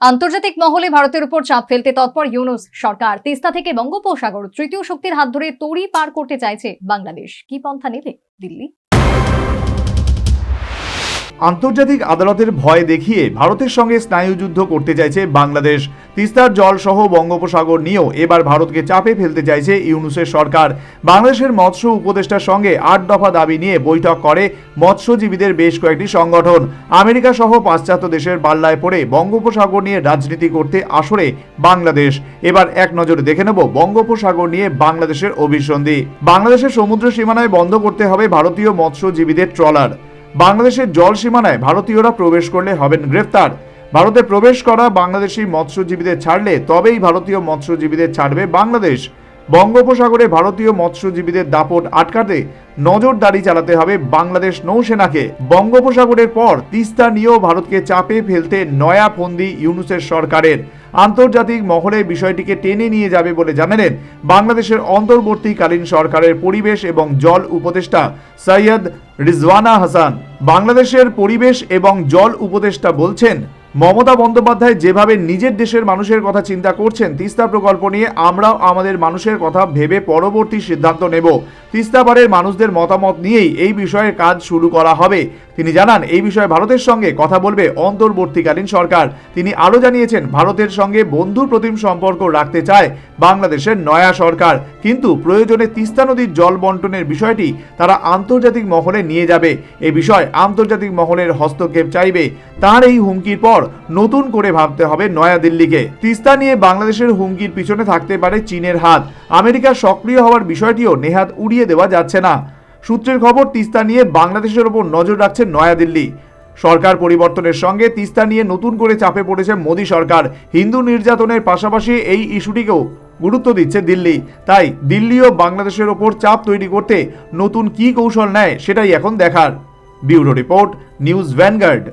আন্তর্জাতিক মহলে ভারতের উপর চাপ ফেলতে তৎপর ইউনুস সরকার। তিস্তা থেকে বঙ্গোপসাগর তৃতীয় শক্তির হাত ধরে তড়ি পার করতে চাইছে বাংলাদেশ। কি পন্থা নেবে দিল্লি? আন্তর্জাতিক আদালতের ভয় দেখিয়ে ভারতের সঙ্গে স্নায়ুযুদ্ধ করতে চাইছে বাংলাদেশ। তিস্তার জল সহ বঙ্গোপসাগর নিয়েও এবার ভারতকে চাপে ফেলতে চাইছে ইউনুসের সরকার। বাংলাদেশের মৎস্য উপদেষ্টার সঙ্গে আট দফা দাবি নিয়ে বৈঠক করে মৎস্যজীবীদের বেশ কয়েকটি সংগঠন। আমেরিকা সহ পাশ্চাত্য দেশের পাল্লায় পড়ে বঙ্গোপসাগর নিয়ে রাজনীতি করতে আসরে বাংলাদেশ। এবার এক নজরে দেখে নেব বঙ্গোপসাগর নিয়ে বাংলাদেশের অভিসন্ধি। বাংলাদেশের সমুদ্র সীমানায় বন্ধ করতে হবে ভারতীয় মৎস্যজীবীদের ট্রলার। বাংলাদেশের জল সীমানায় ভারতীয়রা প্রবেশ করলে হবেন গ্রেফতার। ভারতে প্রবেশ করা বাংলাদেশি মৎস্যজীবীদের ছাড়লে তবেই ভারতীয় মৎস্যজীবীদের ছাড়বে বাংলাদেশ। বঙ্গোপসাগরে ভারতীয় মৎস্যজীবীদের দাপট আটকাতে নজরদারি চালাতে হবে বাংলাদেশ নৌসেনাকে। বঙ্গোপসাগরের পর তিস্তা নিয়েও ভারতকে চাপে ফেলতে নয়া ফন্দি ইউনুসের সরকারের আন্তর্জাতিক মহলে বিষয়টিকে টেনে নিয়ে যাবে বলে জানালেন বাংলাদেশের অন্তর্বর্তীকালীন সরকারের পরিবেশ এবং জল উপদেষ্টা সৈয়দ রিজওয়ানা হাসান। বাংলাদেশের পরিবেশ এবং জল উপদেষ্টা বলছেন মমতা বন্দ্যোপাধ্যায় যেভাবে নিজের দেশের মানুষের কথা চিন্তা করছেন, তিস্তা প্রকল্প নিয়ে আমরাও আমাদের মানুষের কথা ভেবে পরবর্তী সিদ্ধান্ত নেব। তিস্তা পাড়ের মানুষদের মতামত নিয়েই এই বিষয়ে কাজ শুরু করা হবে। তিনি জানান, এই বিষয়ে ভারতের সঙ্গে কথা বলবে অন্তর্বর্তীকালীন সরকার। তিনি আরও জানিয়েছেন, ভারতের সঙ্গে বন্ধু প্রতিম সম্পর্ক রাখতে চায় বাংলাদেশের নয়া সরকার। কিন্তু প্রয়োজনে তিস্তা নদীর জল বন্টনের বিষয়টি তারা আন্তর্জাতিক মহলে নিয়ে যাবে। এ বিষয় আন্তর্জাতিক মহলের হস্তক্ষেপ চাইবে। তার এই হুমকির পর নতুন করে ভাবতে হবে নয়াদিল্লিকে। তিস্তা নিয়ে বাংলাদেশের হুমকির পিছনে থাকতে পারে চীনের হাত। আমেরিকার সক্রিয় হওয়ার বিষয়টিও নেহাত উড়িয়ে দেওয়া যাচ্ছে না। সূত্রের খবর, তিস্তা নিয়ে বাংলাদেশের ওপর নজর রাখছে নয়াদিল্লি। সরকার পরিবর্তনের সঙ্গে তিস্তা নিয়ে নতুন করে চাপে পড়েছে মোদী সরকার। হিন্দু নির্যাতনের পাশাপাশি এই ইস্যুটিকেও গুরুত্ব দিচ্ছে দিল্লি। তাই দিল্লিও বাংলাদেশের ওপর চাপ তৈরি করতে নতুন কি কৌশল নেয় সেটাই এখন দেখার। Bureau report, News Vanguard.